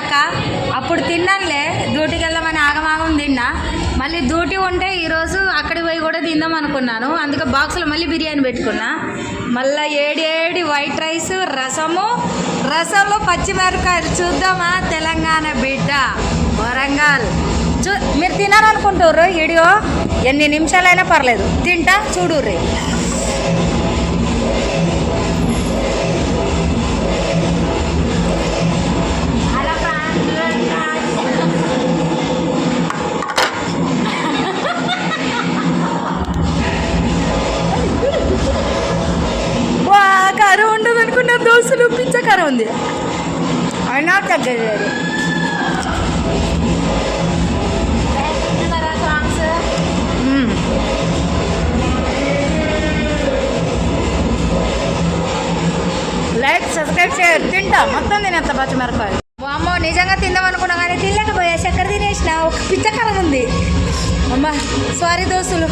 అక్క. అప్పుడు తిన్నానులే. డ్యూటీకి వెళ్దామని ఆగమాగం తిన్నా. మళ్ళీ డ్యూటీ ఉంటే ఈరోజు అక్కడికి పోయి కూడా తిందాం అనుకున్నాను. అందుకే బాక్స్లో మళ్ళీ బిర్యానీ పెట్టుకున్నా. మళ్ళీ ఏడి ఏడి వైట్ రైస్ రసము రసంలో పచ్చిమిరపకాయలు చూద్దామా? తెలంగాణ బిడ్డ వరంగల్. చూ మీరు తినాలనుకుంటారు వీడియో ఎన్ని నిమిషాలైనా పర్లేదు. తింటా చూడుర్రి. కారం ఉండదు అనుకున్న దోశలు పిచ్చ కారం ఉంది. అయినా తగ్గలేదు లైక్ సబ్స్క్రైబ్ చేయరు తింటా. మొత్తం తినేస్తా పచ్చిమిరపకాయలు అమ్మో నిజంగా తిందాం అనుకున్నా కానీ తినలేకపోయా. చక్కెర తినేసిన. ఒక పిచ్చకారం ఉంది. అమ్మ సారీ దోస్తులు.